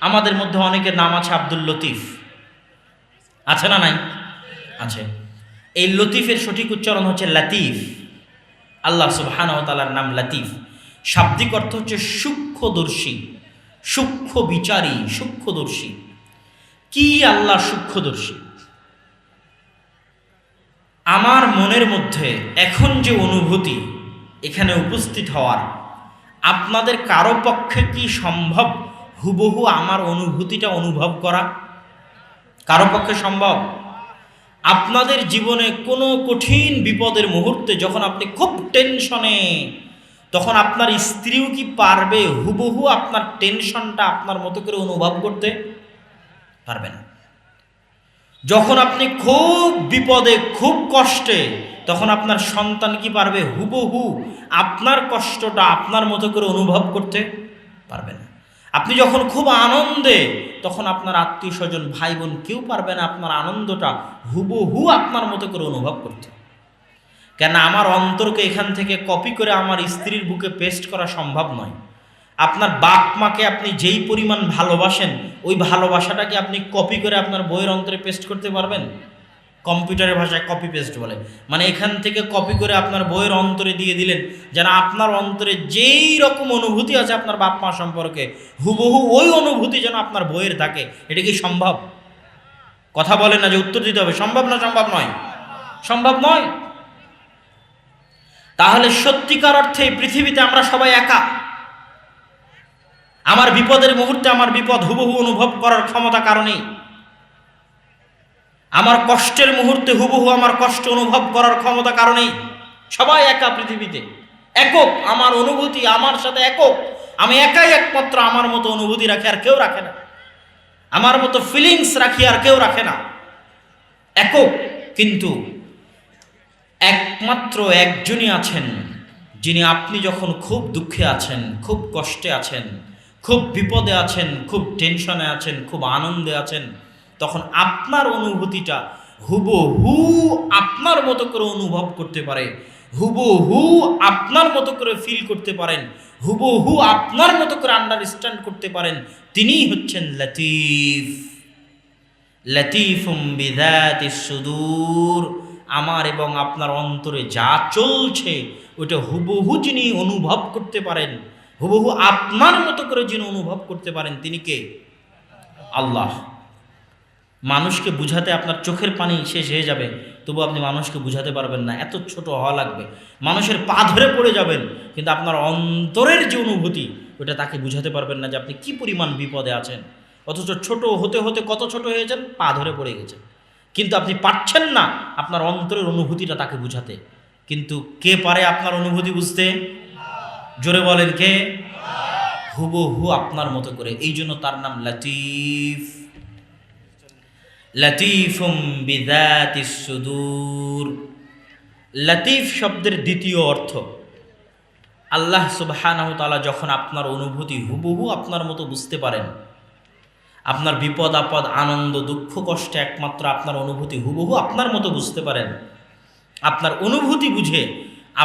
আমাদের মধ্যে অনেকের নাম আছে আব্দুল লতিফ। আছে না নাই? আছে। এই লতিফের সঠিক উচ্চারণ হচ্ছে লাতিফ। আল্লাহ সুবহান তালার নাম লাতিফ। শাব্দিক অর্থ হচ্ছে সূক্ষ্মদর্শী সূক্ষ্ম বিচারী সূক্ষ্মদর্শী। কি আল্লাহ সূক্ষ্মদর্শী? আমার মনের মধ্যে এখন যে অনুভূতি এখানে উপস্থিত হওয়ার, আপনাদের কারও পক্ষে কি সম্ভব হুবহু আমার অনুভূতিটা অনুভব করা কারও পক্ষে সম্ভব? আপনাদের জীবনে কোনো কঠিন বিপদের মুহূর্তে যখন আপনি খুব টেনশনে, তখন আপনার স্ত্রীও কি পারবে হুবহু আপনার টেনশনটা আপনার মতো করে অনুভব করতে? পারবে না। যখন আপনি খুব বিপদে, খুব কষ্টে, তখন আপনার সন্তান কি পারবে হুবহু আপনার কষ্টটা আপনার মতো করে অনুভব করতে? পারবে না। আপনি যখন খুব আনন্দে, তখন আপনার আত্মীয় স্বজন ভাই বোন কেউ পারবে না আপনার আনন্দটা হুবহু আপনার মতো করে অনুভব করতে। কেন আমার অন্তরকে এখান থেকে কপি করে আমার স্ত্রীর বুকে পেস্ট করা সম্ভব নয়। আপনার বাপ মাকে আপনি যেই পরিমাণ ভালোবাসেন, ওই ভালোবাসাটাকে আপনি কপি করে আপনার বইয়ের অন্তরে পেস্ট করতে পারবেন? কম্পিউটারের ভাষায় কপি পেস্ট বলে। মানে এখান থেকে কপি করে আপনার বইয়ের অন্তরে দিয়ে দিলেন, যেন আপনার অন্তরে যেই রকম অনুভূতি আছে আপনার বাপ মা সম্পর্কে, হুবহু ওই অনুভূতি যেন আপনার বইয়ের থাকে। এটা কি সম্ভব? কথা বলেন না যে উত্তর দিতে হবে। সম্ভব না সম্ভব নয়? সম্ভব নয়? তাহলে সত্যিকার অর্থে পৃথিবীতে আমরা সবাই একা। আমার বিপদের মুহূর্তে আমার বিপদ হুবহু অনুভব করার ক্ষমতা কারণেই আমার কষ্টের মুহূর্তে হুবহু আমার কষ্ট অনুভব করার ক্ষমতা কারণেই সবাই একা পৃথিবীতে। একক, আমার অনুভূতি আমার সাথে একক। আমি একাই একমাত্র আমার মতো অনুভূতি রাখি আর কেউ রাখে না। আমার মতো ফিলিংস রাখি আর কেউ রাখে না। একক, কিন্তু একমাত্র একজনই আছেন যিনি আপনি যখন খুব দুঃখে আছেন, খুব কষ্টে আছেন, খুব বিপদে আছেন, খুব টেনশনে আছেন, খুব আনন্দে আছেন তখন আপনার অনুভূতিটা হুবহু আপনার মতো করে অনুভব করতে পারে। হুবহু আপনার মতো করে ফিল করতে পারেন। হুবহু আপনার মতো করে আন্ডারস্ট্যান্ড করতে পারেন। তিনিই হচ্ছেন লতিফ। লতিফুম বিদাতি সুদূর। আমার এবং আপনার অন্তরে যা চলছে ওটা হুবহু যিনি অনুভব করতে পারেন, হুবহু আপনার মতো করে যিনি অনুভব করতে পারেন, তিনি কে? আল্লাহ। মানুষকে বুঝাতে আপনার চোখের পানি শেষ হয়ে যাবে, তবু আপনি মানুষকে বুঝাতে পারবেন না। এত ছোট হওয়া লাগবে। মানুষের পা ধরে পড়ে যাবেন, কিন্তু আপনার অন্তরের যে অনুভূতি, ওটা তাকে বুঝাতে পারবেন না যে আপনি কি পরিমাণ বিপদে আছেন। অথচ ছোট হতে হতে কত ছোট হয়েছেন? পা ধরে পড়ে গেছেন। কিন্তু আপনি পারছেন না আপনার অন্তরের অনুভূতিটা তাকে বুঝাতে। কিন্তু কে পারে আপনার অনুভূতি বুঝতে? জোরে বলেন কে? হুবহু আপনার মতো করে। এই জন্য তার নাম লতিফ। লতিফুম বিদাতি সুদূর। লতিফ শব্দের দ্বিতীয় অর্থ, আল্লাহ তাআলা যখন আপনার অনুভূতি হুবহু আপনার মতো বুঝতে পারেন, আপনার বিপদ, আপদ, আনন্দ, দুঃখ, কষ্টে একমাত্র আপনার অনুভূতি হুবহু আপনার মতো বুঝতে পারেন। আপনার অনুভূতি বুঝে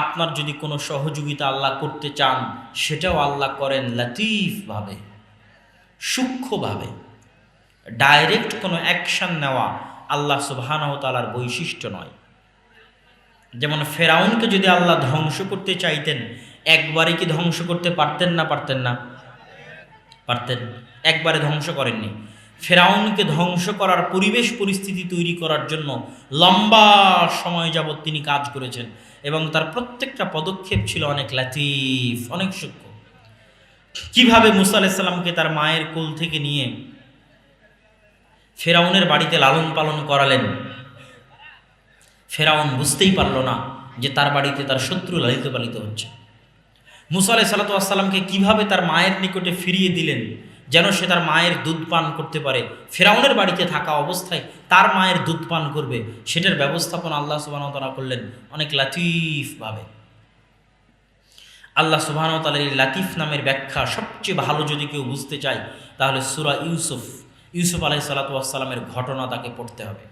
আপনার যদি কোনো সহযোগিতা আল্লাহ করতে চান, সেটাও আল্লাহ করেন লতিফভাবে, সূক্ষ্মভাবে। ডাইরেক্ট কোনো অ্যাকশন নেওয়া আল্লাহ সুবহানাহু তাআলার বৈশিষ্ট্য নয়। যেমন ফেরাউনকে যদি আল্লাহ ধ্বংস করতে চাইতেন, একবারে কি ধ্বংস করতে পারতেন না পারতেন না? পারতেন, একবারে ধ্বংস করেননি। ফেরাউনকে ধ্বংস করার পরিবেশ পরিস্থিতি তৈরি করার জন্য লম্বা সময় যাবৎ তিনি কাজ করেছেন এবং তার প্রত্যেকটা পদক্ষেপ ছিল অনেক লাতিফ, অনেক সূক্ষ্ম। কীভাবে মুসা আলাইসাল্লামকে তার মায়ের কোল থেকে নিয়ে ফেরাউনের বাড়িতে লালন পালন করালেন। ফেরাউন বুঝতেই পারল না যে তার বাড়িতে তার শত্রু লালিত পালিত হচ্ছে। মুসা আলাই সাল্লাতামকে কীভাবে তার মায়ের নিকটে ফিরিয়ে দিলেন, যেন সে তার মায়ের দুধ পান করতে পারে? ফেরাউনের বাড়িতে থাকা অবস্থায় তার মায়ের দুধ পান করবে, সেটার ব্যবস্থাপনা আল্লাহ সুবাহতলা করলেন অনেক লাতিফভাবে আল্লাহ সুবাহতালের লাতিফ নামের ব্যাখ্যা সবচেয়ে ভালো যদি কেউ বুঝতে চায়, তাহলে সুরা ইউসুফ ইউসুফ আলাই সাল্লাতামের ঘটনা তাকে পড়তে হবে।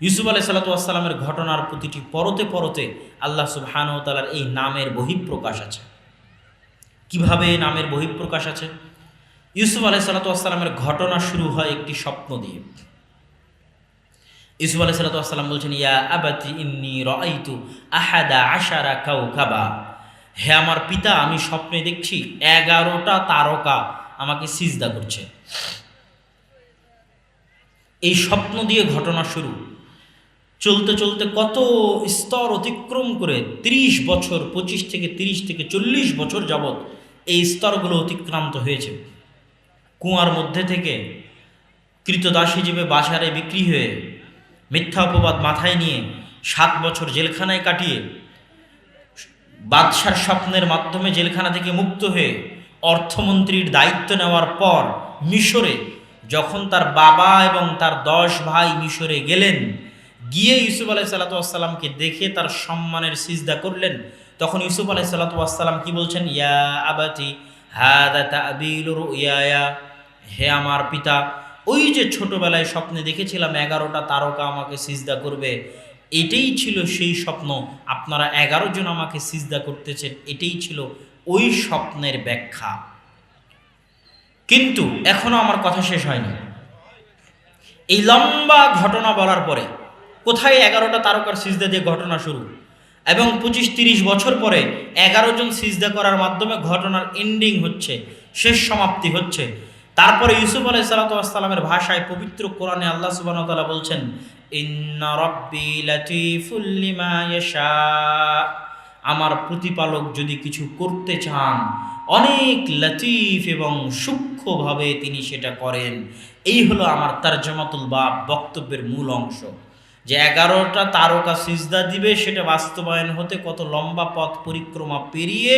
ইউসুফ আলাই সাল্লাতামের ঘটনার প্রতিটি পরতে পরতে আল্লাহ সুবাহানতালার এই নামের বহিঃপ্রকাশ আছে। কীভাবে নামের বহিঃপ্রকাশ আছে? ইউসুফ আলাই সাল্লাতামের ঘটনা শুরু হয় একটি স্বপ্ন দিয়ে। ইউসুফ আলাই সাল্লাতাম বলছেন, ইয়া আবাতি ইন্নি রাইতু আহাদা আশারা কাউ কাবা হে আমার পিতা, আমি স্বপ্নে দেখছি এগারোটা তারকা আমাকে সিজদা করছে। এই স্বপ্ন দিয়ে ঘটনা শুরু। চলতে চলতে কত স্তর অতিক্রম করে ৩০ বছর, পঁচিশ থেকে ৩০ থেকে চল্লিশ বছর যাবৎ এই স্তরগুলো অতিক্রান্ত হয়েছে। কুয়ার মধ্যে থেকে কৃতদাস হিসেবে বাজারে বিক্রি হয়ে মিথ্যা অপবাদ মাথায় নিয়ে সাত বছর জেলখানায় কাটিয়ে বাদশার স্বপ্নের মাধ্যমে জেলখানা থেকে মুক্ত হয়ে অর্থমন্ত্রীর দায়িত্ব নেওয়ার পর মিশরে যখন তার বাবা এবং তার দশ ভাই মিশরে গেলেন, গিয়ে ইউসুফ আলাই সাল্লাতামকে দেখে তার সম্মানের সিজদা করলেন। তখন ইউসুফ আলাই সাল্লাতাম কি বলছেন? ইয়া আবাতি ইয়া হে আমার পিতা, ওই যে ছোটবেলায় স্বপ্নে দেখেছিলাম এগারোটা তারকা আমাকে সিজদা করবে, এটাই ছিল সেই স্বপ্ন। আপনারা এগারো জন আমাকে সিজদা করতেছেন, এটাই ছিল ওই স্বপ্নের ব্যাখ্যা। কিন্তু এখনও আমার কথা শেষ হয়নি। এই লম্বা ঘটনা বলার পরে কোথায় এগারোটা তারকার সিজদা দিয়ে ঘটনা শুরু এবং পঁচিশ তিরিশ বছর পরে এগারো জন সিজদা করার মাধ্যমে ঘটনার এন্ডিং হচ্ছে, শেষ সমাপ্তি হচ্ছে। তারপরে ইউসুফ আলাই সালাতামের ভাষায় পবিত্র কোরআনে আল্লাহ সুবাহ বলছেন আমার প্রতিপালক যদি কিছু করতে চান অনেক লতিফ এবং সূক্ষ্মভাবে তিনি সেটা করেন। এই হলো আমার তারজমাতুল বা বক্তব্যের মূল অংশ। যে এগারোটা তারকা সিজদা দিবে, সেটা বাস্তবায়ন হতে কত লম্বা পথ পরিক্রমা পেরিয়ে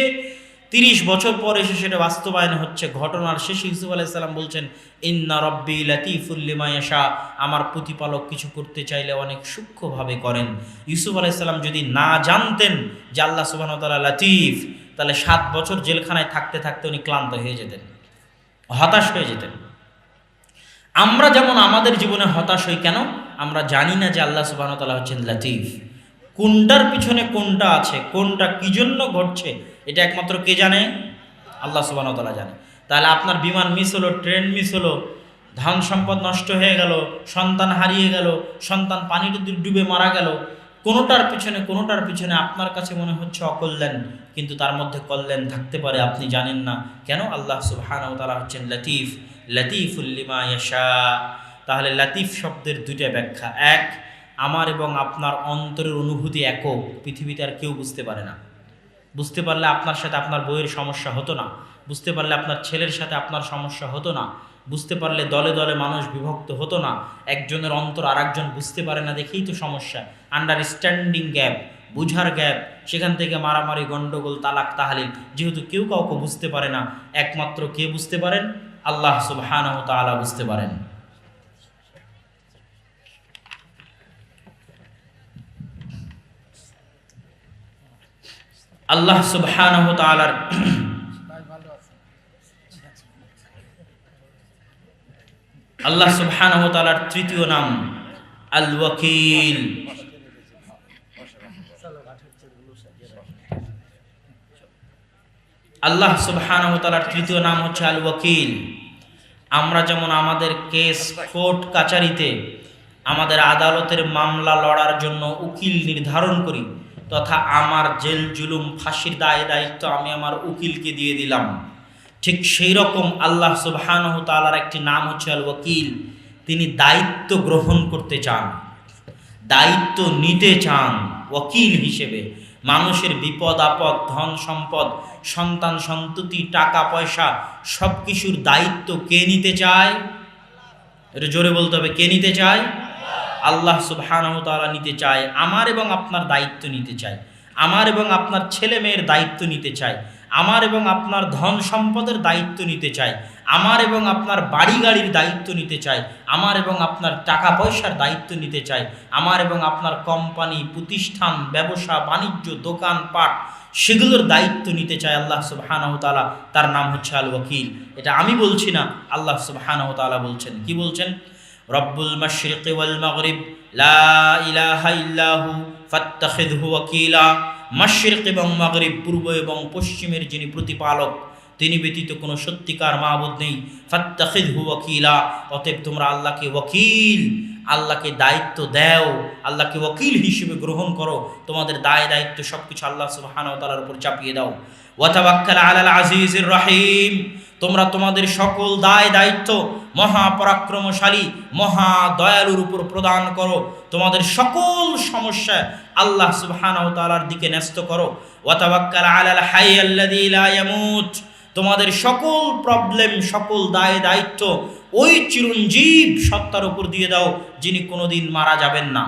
তিরিশ বছর পর এসে সেটা বাস্তবায়ন হচ্ছে। ঘটনার শেষে ইউসুফ আলাইসাল্লাম বলছেন, ইন্না রব্বি লাতিফুল্লিমায়াশা আমার প্রতিপালক কিছু করতে চাইলে অনেক সূক্ষ্মভাবে করেন। ইউসুফ আলাইসাল্লাম যদি না জানতেন যে আল্লাহ সুবাহতাল্লাহ লাতিফ তাহলে সাত বছর জেলখানায় থাকতে থাকতে উনি ক্লান্ত হয়ে যেতেন, হতাশ হয়ে যেতেন। আমরা যেমন আমাদের জীবনে হতাশ হই কেন? আমরা জানি না যে আল্লাহ সুবাহতাল্লাহ হচ্ছেন লাতিফ। কোনটার পিছনে কোনটা আছে, কোনটা কি জন্য ঘটছে, এটা একমাত্র কে জানে? আল্লাহ সুবাহতাল্লাহ জানে। তাহলে আপনার বিমান মিস হলো ট্রেন মিস হলো, ধান সম্পদ নষ্ট হয়ে গেল, সন্তান হারিয়ে গেল, সন্তান পানিতে ডুবে মারা গেল কোনোটার পিছনে কোনোটার পিছনে আপনার কাছে মনে হচ্ছে অকল্যাণ, কিন্তু তার মধ্যে কল্যাণ থাকতে পারে, আপনি জানেন না। কেন? আল্লাহ সুবহান তালা হচ্ছেন লতিফ। লতিফুল্লিমা ইয়াশা। তাহলে লতিফ শব্দের দুইটা ব্যাখ্যা। এক, আমার এবং আপনার অন্তরের অনুভূতি একক, পৃথিবীতে আর কেউ বুঝতে পারে না। বুঝতে পারলে আপনার সাথে আপনার বইয়ের সমস্যা হতো না। বুঝতে পারলে আপনার ছেলের সাথে আপনার সমস্যা হতো না। বুঝতে পারলে দলে দলে মানুষ বিভক্ত হতো না। একজনের অন্তর আর বুঝতে পারে না দেখেই তো সমস্যা। আন্ডারস্ট্যান্ডিং গ্যাপ বুঝার গ্যাপ সেখান থেকে মারামারি গণ্ডগোল তালাক, তাহালিল, যেহেতু কেউ কাউকে বুঝতে পারে না, একমাত্র কে বুঝতে পারেন? আল্লাহ সুবহান তালা বুঝতে পারেন। আল্লাহ সুবহান তালার আল্লাহ সুবহান তালার তৃতীয় নাম আল ওয়াকিল আল্লাহ সুবহান তালার তৃতীয় নাম হচ্ছে আল ওয়াকিল আমরা যেমন আমাদের কেস কোর্ট কাচারিতে আমাদের আদালতের মামলা লড়ার জন্য উকিল নির্ধারণ করি, তথা আমার জেল জুলুম ফাঁসির দায় দায়িত্ব আমি আমার উকিলকে দিয়ে দিলাম। ঠিক সেই রকম আল্লাহ সুবহান তালার একটি নাম হচ্ছে আল ওকিল তিনি দায়িত্ব গ্রহণ করতে চান, দায়িত্ব নিতে চান ওকিল হিসেবে। মানুষের বিপদ, আপদ, ধন সম্পদ, সন্তান সন্ততি, টাকা, পয়সা সব কিছুর দায়িত্ব কে নিতে চায়? এটা জোরে বলতে হবে, কে নিতে চায়? আল্লাহ সুবহানাহু তাআলা নিতে চায়, আমার এবং আপনার দায়িত্ব নিতে চায়। আমার এবং আপনার ছেলে মেয়ের দায়িত্ব নিতে চাই আমার এবং আপনার ধন সম্পদের দায়িত্ব নিতে চাই আমার এবং আপনার বাড়ি গাড়ির দায়িত্ব নিতে চাই আমার এবং আপনার টাকা পয়সার দায়িত্ব নিতে চাই আমার এবং আপনার কোম্পানি, প্রতিষ্ঠান, ব্যবসা, বাণিজ্য দোকানপাট সেগুলোর দায়িত্ব নিতে চায় আল্লাহ তাআলা। তার নাম হচ্ছে আল ওয়াকিল এটা আমি বলছি না, আল্লাহ তাআলা বলছেন। কি বলছেন? রব্বুল মাশরিক ওয়াল মাগরিব, লা ইলাহা ইল্লাহু ফাত্তাখিযহু ওয়াকিলা, মাশরিক এবং মাগরিব, পূর্ব এবং পশ্চিমের যিনি প্রতিপালক, তিনি ব্যতীত কোনো সত্যিকার মাহবুদ নেই। ফাত্তাখিদ হু ওয়াকিলা, অতএব তোমরা আল্লাহকে ওয়াকিল, আল্লাহকে দায়িত্ব দাও, আল্লাহকে ওয়াকিল হিসেবে গ্রহণ করো। তোমাদের দায় দায়িত্ব সব কিছু আল্লাহ সুবহানাহু ওয়া তাআলার উপর চাপিয়ে দাও। ওয়াতাওয়াক্কাল আলাল আজিজির রহিম তোমরা তোমাদের সকল দায় দায়িত্ব মহাপরাক্রমশালী মহা দয়ালুর উপর প্রদান করো। তোমাদের সকল সমস্যা আল্লাহ সুবহানাহু তাআলার দিকে ন্যস্ত করো। ওয়াতাওয়াক্কাল আলাল হাই আল্লাযী লা ইয়ামুত। তোমাদের সকল প্রবলেম, সকল দায় দায়িত্ব ওই চিরঞ্জীব সত্তার উপর দিয়ে দাও, যিনি কোনোদিন মারা যাবেন না।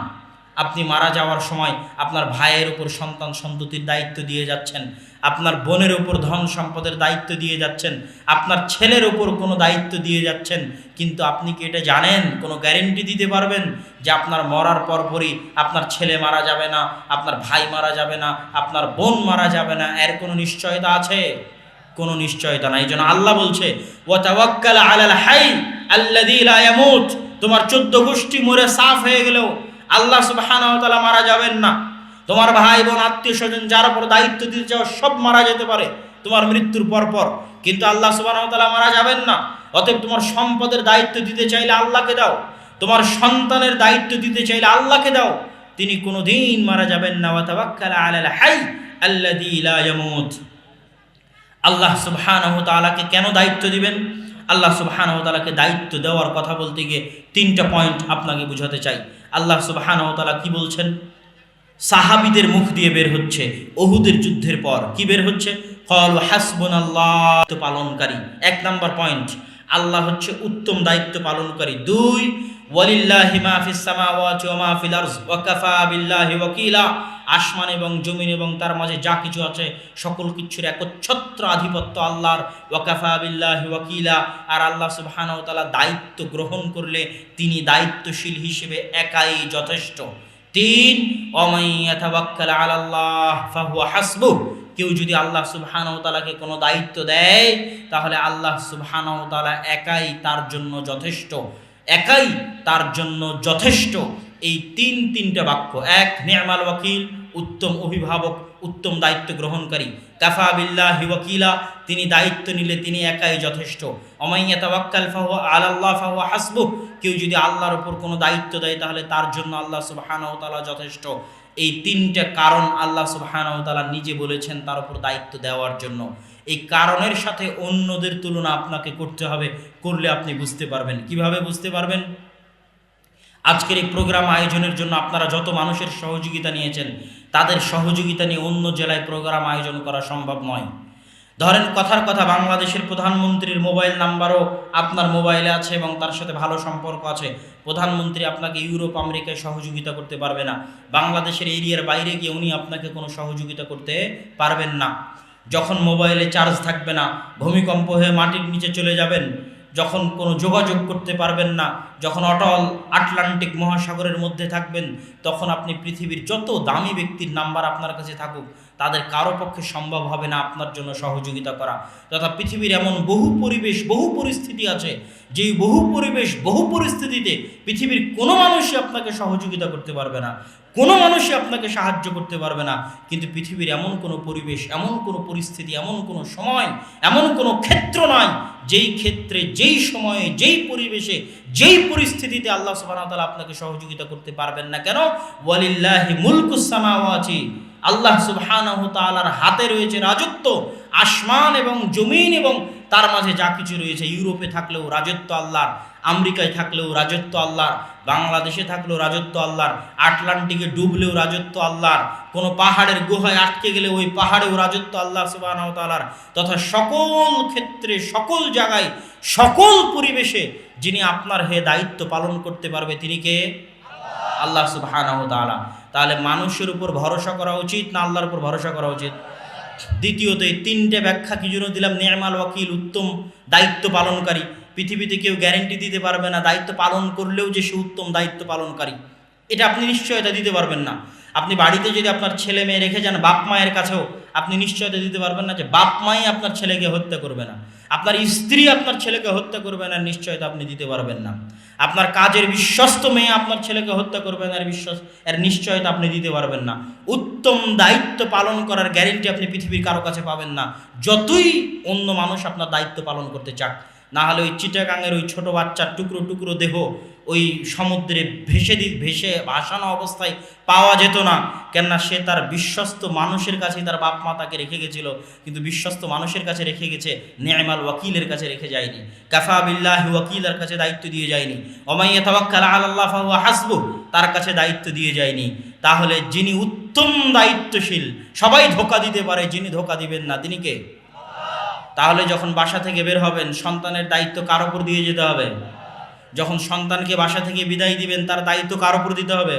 আপনি মারা যাওয়ার সময় আপনার ভাইয়ের উপর সন্তান সন্ততির দায়িত্ব দিয়ে যাচ্ছেন। আপনার বোনের উপর ধন সম্পদের দায়িত্ব দিয়ে যাচ্ছেন, আপনার ছেলের উপর কোনো দায়িত্ব দিয়ে যাচ্ছেন, কিন্তু আপনি কি এটা জানেন? কোনো গ্যারেন্টি দিতে পারবেন যে আপনার মরার পরপরই আপনার ছেলে মারা যাবে না, আপনার ভাই মারা যাবে না, আপনার বোন মারা যাবে না? এর কোনো নিশ্চয়তা আছে? কোনো নিশ্চয়তা নাই। এই জন্য আল্লাহ বলছে তোমার চোদ্দ গোষ্ঠী মরে সাফ হয়ে গেলেও আল্লাহ তাআলা মারা যাবেন না। তোমার ভাই বোন, আত্মীয় স্বজন যার উপর দায়িত্ব দিতে চাও, সব মারা যেতে পারে। তোমার মৃত্যুর পর পর। কিন্তু আল্লাহ সুবহানাহু ওয়া তাআলা মারা যাবেন না। অতএব তোমার সম্পদের দায়িত্ব দিতে চাইলে আল্লাহকে দাও। তোমার সন্তানের দায়িত্ব দিতে চাইলে আল্লাহকে দাও। তিনি কোনো দিন মারা যাবেন না। আল্লাহ সুবহানাহু কেন দায়িত্ব দিবেন? আল্লাহ সুবহানাহু দায়িত্ব দেওয়ার কথা বলতে গিয়ে তিনটা পয়েন্ট আপনাকে বুঝাতে চাই। আল্লাহ সুবহানাহু কি বলছেন? সাহাবীদের মুখ দিয়ে বের হচ্ছে। ওহুদের যুদ্ধের পর কি বের হচ্ছে? কল হাসবুনাল্লাহ তো পালনকারী। এক নাম্বার পয়েন্ট, আল্লাহ হচ্ছে উত্তম দায়িত্ব পালনকারী। দুই আসমান এবং জমিন এবং তার মাঝে যা কিছু আছে, সকল কিছুর একচ্ছত্র আধিপত্য আল্লাহর। ওয়াকাফা বিল্লাহি ওয়াকিলা। আর আল্লাহ সুবহানাহু ওয়া দায়িত্ব গ্রহণ করলে তিনি দায়িত্বশীল হিসেবে একাই যথেষ্ট। তিন অমাইয়াতাওয়াক্কাল আলাল্লাহ ফাহুয়া হাসবুহ কেউ যদি আল্লাহ সুবহানাহু তাআলাকে কোনো দায়িত্ব দেয়, তাহলে আল্লাহ সুবহানাহু তাআলা একাই তার জন্য যথেষ্ট। একাই তার জন্য যথেষ্ট। এই তিন তিনটা বাক্য। এক, নেমাল ওয়াকিল উত্তম অভিভাবক, উত্তম দায়িত্ব গ্রহণকারী। কাফা বিল্লাহি ওয়াকিলা, তিনি দায়িত্ব নিলে তিনি একাই যথেষ্ট। অমাইয়া তাওয়াক্কাল ফাহু আলাল্লাহ ফাহু হাসবু কেউ যদি আল্লাহর ওপর কোনো দায়িত্ব দেয়, তাহলে তার জন্য আল্লাহ সুবহানাহু তাআলা যথেষ্ট। এই তিনটা কারণ আল্লাহ সুবহানাহু তাআলা নিজে বলেছেন তার উপর দায়িত্ব দেওয়ার জন্য। এই কারণের সাথে অন্যদের তুলনা আপনাকে করতে হবে, করলে আপনি বুঝতে পারবেন। কীভাবে বুঝতে পারবেন? আজকের এই প্রোগ্রাম আয়োজনের জন্য আপনারা যত মানুষের সহযোগিতা নিয়েছেন তাদের সহযোগিতা নিয়ে অন্য জেলায় প্রোগ্রাম আয়োজন করা সম্ভব নয়। ধরেন, কথার কথা, বাংলাদেশের প্রধানমন্ত্রীর মোবাইল নাম্বারও আপনার মোবাইলে আছে এবং তার সাথে ভালো সম্পর্ক আছে। প্রধানমন্ত্রী আপনাকে ইউরোপ, আমেরিকায় সহযোগিতা করতে পারবে না। বাংলাদেশের এরিয়ার বাইরে গিয়ে উনি আপনাকে কোনো সহযোগিতা করতে পারবেন না। যখন মোবাইলে চার্জ থাকবে না, ভূমিকম্প হয়ে মাটির নিচে চলে যাবেন যখন কোনো যোগাযোগ করতে পারবেন না, যখন অটল আটলান্টিক মহাসাগরের মধ্যে থাকবেন, তখন আপনি পৃথিবীর যত দামি ব্যক্তির নাম্বার আপনার কাছে থাকুক, তাদের কারও পক্ষে সম্ভব হবে না আপনার জন্য সহযোগিতা করা। তথা পৃথিবীর এমন বহু পরিবেশ, বহু পরিস্থিতি আছে, যেই বহু পরিবেশ, বহু পরিস্থিতিতে পৃথিবীর কোনো মানুষই আপনাকে সহযোগিতা করতে পারবে না। কোনো মানুষই আপনাকে সাহায্য করতে পারবে না। কিন্তু পৃথিবীর এমন কোনো পরিবেশ, এমন কোনো পরিস্থিতি, এমন কোনো সময়, এমন কোনো ক্ষেত্র নয় যেই ক্ষেত্রে, যেই সময়ে, যেই পরিবেশে, যেই পরিস্থিতিতে আল্লাহ ওয়া আপনাকে সহযোগিতা করতে পারবেন না কেন? ওয়ালিল্লাহি সামাওয়াতি। আল্লাহ সুবহানাহু তাআলার হাতে রয়েছে রাজত্ব, আসমান এবং জমিন এবং তার মাঝে যা কিছু রয়েছে, ইউরোপে থাকলেও রাজত্ব আল্লাহর। আমেরিকায় থাকলেও রাজত্ব আল্লাহর, বাংলাদেশে থাকলেও রাজত্ব আল্লাহর, আটলান্টিকে ডুবলেও রাজত্ব আল্লাহর, কোনো পাহাড়ের গুহায় আটকে গেলে ওই পাহাড়েও রাজত্ব আল্লাহ সুবহানাহু তাআলার তথা সকল ক্ষেত্রে, সকল জায়গায়, সকল পরিবেশে যিনি আপনার হয়ে দায়িত্ব পালন করতে পারবে তিনি কে? আল্লাহ তাআলা। তাহলে মানুষের উপর ভরসা করা উচিত না আল্লাহর উপর ভরসা করা উচিত? দ্বিতীয়ত, এই তিনটে ব্যাখ্যা কি জন্য দিলাম? নেমাল ওয়াকিল, উত্তম দায়িত্ব পালনকারী। পৃথিবীতে কেউ গ্যারেন্টি দিতে পারবে না, দায়িত্ব পালন করলেও যে সে উত্তম দায়িত্ব পালনকারী। এটা আপনি নিশ্চয়তা দিতে পারবেন না। আপনি বাড়িতে যদি আপনার ছেলে মেয়ে রেখে যান বাপ মায়ের কাছেও, আপনি নিশ্চয়তা দিতে পারবেন না যে বাপ মাই আপনার ছেলেকে হত্যা করবে না। আপনার স্ত্রী আপনার ছেলেকে হত্যা করবে না, নিশ্চয়তা আপনি দিতে পারবেন না। আপনার কাজের বিশ্বস্ত মেয়ে আপনার ছেলেকে হত্যা করবে না বিশ্বাস এর নিশ্চয়তা আপনি দিতে পারবেন না। উত্তম দায়িত্ব পালন করার গ্যারেন্টি আপনি পৃথিবীর কারও কাছে পাবেন না। যতই অন্য মানুষ আপনার দায়িত্ব পালন করতে চাক না হলে ওই চিটাগাঙের ওই ছোট বাচ্চার টুকরো টুকরো দেহ ওই সমুদ্রে ভেসে দি ভেসে ভাসানো অবস্থায় পাওয়া যেত না। কেননা সে তার বিশ্বস্ত মানুষের কাছে তার বাপ মা তাকে রেখে গেছিল। কিন্তু বিশ্বস্ত মানুষের কাছে রেখে গেছে, নেয়মাল ওয়াকিলের কাছে রেখে যায়নি। কাফা বিল্লাহ ওয়াকিলের কাছে দায়িত্ব দিয়ে যায়নি। অমাইয়া তাবাক্কাল আল্লাহ হাসবু তার কাছে দায়িত্ব দিয়ে যায়নি। তাহলে যিনি উত্তম দায়িত্বশীল, সবাই ধোকা দিতে পারে, যিনি ধোকা দিবেন না, তিনি কে? তাহলে যখন বাসা থেকে বের হবেন, সন্তানের দায়িত্ব কার ওপর দিয়ে যেতে হবে? যখন সন্তানকে বাসা থেকে বিদায় দিবেন, তার দায়িত্ব কার ওপর দিতে হবে?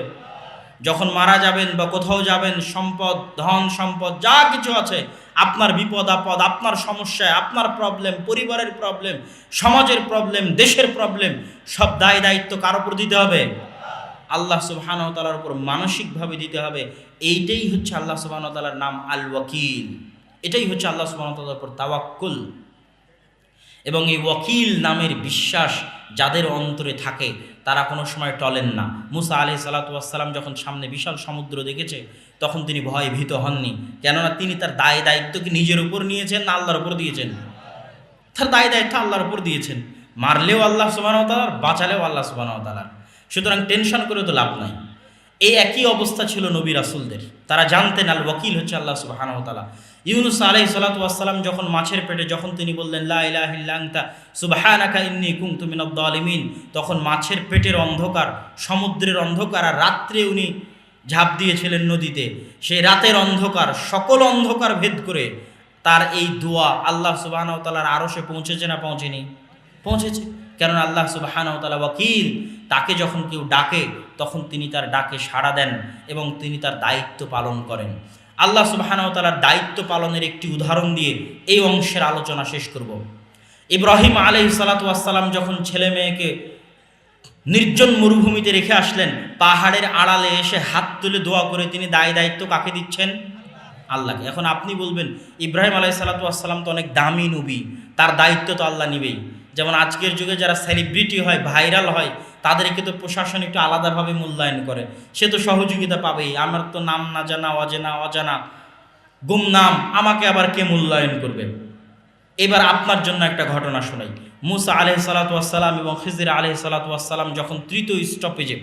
যখন মারা যাবেন বা কোথাও যাবেন, সম্পদ, ধন, সম্পদ, যা কিছু আছে, আপনার বিপদ, আপদ, আপনার সমস্যায় আপনার প্রবলেম পরিবারের প্রবলেম সমাজের প্রবলেম দেশের প্রবলেম সব দায় দায়িত্ব কার ওপর দিতে হবে? আল্লাহ তাআলার উপর মানসিকভাবে দিতে হবে। এইটাই হচ্ছে আল্লাহ তাআলার নাম আল ওয়াকিল এটাই হচ্ছে আল্লাহ সুবহানাহু উপর তাওয়াক্কুল। এবং এই ওয়াকিল নামের বিশ্বাস যাদের অন্তরে থাকে, তারা কোনো সময় টলেন না। মুসা আলি সালাতাম যখন সামনে বিশাল সমুদ্র দেখেছে, তখন তিনি ভয় ভীত হননি। কেননা তিনি তার দায় দায়িত্বকে নিজের উপর নিয়েছেন না আল্লাহর উপর দিয়েছেন। তার দায় দায়িত্ব আল্লাহর উপর দিয়েছেন। মারলেও আল্লাহ সুবাহতালার বাঁচালেও আল্লাহ সুবাহতালার সুতরাং টেনশন করে তো লাভ নাই। এই একই অবস্থা ছিল নবী রাসুলদের। তারা জানতেন, আল ওয়াকিল হচ্ছে আল্লাহ সুবাহানতালা ইউনুস আলাই সালাতাম যখন মাছের পেটে, যখন তিনি বললেন লাহিল্লাংতা সুবাহানাকা ইন্নি কুমতু মিনাদ্দালিমিন তখন মাছের পেটের অন্ধকার, সমুদ্রের অন্ধকার, আর রাত্রে উনি ঝাঁপ দিয়েছিলেন নদীতে। সেই রাতের অন্ধকার, সকল অন্ধকার ভেদ করে তার এই দোয়া আল্লাহ সুবাহানতালার আরও সে পৌঁছেছে না পৌঁছেনি? পৌঁছেছে। কেননা আল্লাহ সুবাহানতালা ওয়াকিল, তাকে যখন কেউ ডাকে তখন তিনি তার ডাকে সাড়া দেন এবং তিনি তার দায়িত্ব পালন করেন। আল্লাহ সুবাহানতালার দায়িত্ব পালনের একটি উদাহরণ দিয়ে এই অংশের আলোচনা শেষ করব। ইব্রাহিম আলহ সালাতাম যখন ছেলে মেয়েকে নির্জন মরুভূমিতে রেখে আসলেন, পাহাড়ের আড়ালে এসে হাত তুলে দোয়া করে তিনি দায় দায়িত্ব কাকে দিচ্ছেন? আল্লাহকে। এখন আপনি বলবেন, ইব্রাহিম আলাই সালাতাম তো অনেক দামি নবী, তার দায়িত্ব তো আল্লাহ নিবেই। যেমন আজকের যুগে যারা সেলিব্রিটি হয় ভাইরাল হয় তাদেরকে তো প্রশাসন একটু আলাদাভাবে মূল্যায়ন করে। সে তো সহযোগিতা পাবেই। আমার তো নাম না জানা, অজানা অজানা। গুমনাম আমাকে আবার কে মূল্যায়ন করবে? এবার আপনার জন্য একটা ঘটনা শোনাই। মুসা আলহ সালাতাম এবং খিজির আলহ সালাতাম যখন তৃতীয় স্টপেজে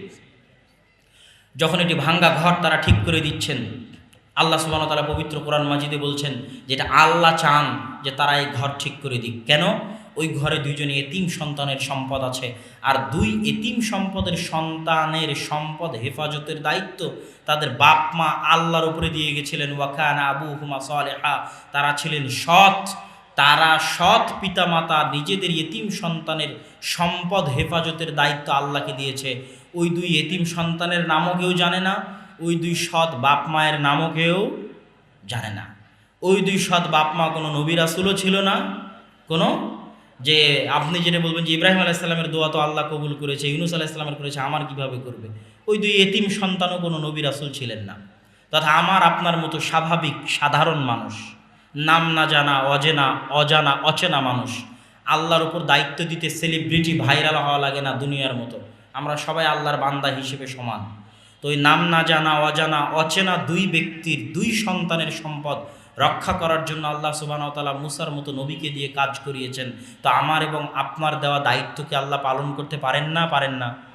যখন এটি ভাঙ্গা ঘর তারা ঠিক করে দিচ্ছেন, আল্লাহ সুবাহ তারা পবিত্র কোরআন মাজিদে বলছেন যেটা আল্লাহ চান যে তারা এই ঘর ঠিক করে দিক। কেন? ওই ঘরে দুইজনে এতিম সন্তানের সম্পদ আছে। আর দুই এতিম সম্পদের সন্তানের সম্পদ হেফাজতের দায়িত্ব তাদের বাপ মা আল্লাহর উপরে দিয়ে গেছিলেন। ওয়াকানা আবু হুমা সালেহা, তারা ছিলেন সৎ। তারা সৎ পিতামাতা নিজেদের এতিম সন্তানের সম্পদ হেফাজতের দায়িত্ব আল্লাহকে দিয়েছে। ওই দুই এতিম সন্তানের নামও কেউ জানে না, ওই দুই সৎ বাপ মায়ের নামও কেউ জানে না। ওই দুই সৎ বাপ মা কোনো নবী রাসুলও ছিল না, কোনো যে আপনি যেটা বলবেন যে ইব্রাহিম আলাইসাল্লামের দোয়া তো আল্লাহ কবুল করেছে, ইউনুস আলাইসাল্লামের করেছে, আমার কীভাবে করবে? ওই দুই এতিম সন্তানও কোনো নবী রাসুল ছিলেন না। তথা আমার, আপনার মতো স্বাভাবিক, সাধারণ মানুষ, নাম না জানা, অজেনা, অজানা, অচেনা মানুষ, আল্লাহর উপর দায়িত্ব দিতে সেলিব্রিটি ভাইরাল হওয়া লাগে না দুনিয়ার মতো। আমরা সবাই আল্লাহর বান্দা হিসেবে সমান। তো ওই নাম না জানা, অজানা, অচেনা দুই ব্যক্তির, দুই সন্তানের সম্পদ রক্ষা করার জন্য আল্লাহ সুবাহতালা মুসার মতো নবীকে দিয়ে কাজ করিয়েছেন। তো আমার এবং আপনার দেওয়া দায়িত্বকে আল্লাহ পালন করতে পারেন না? পারেন না।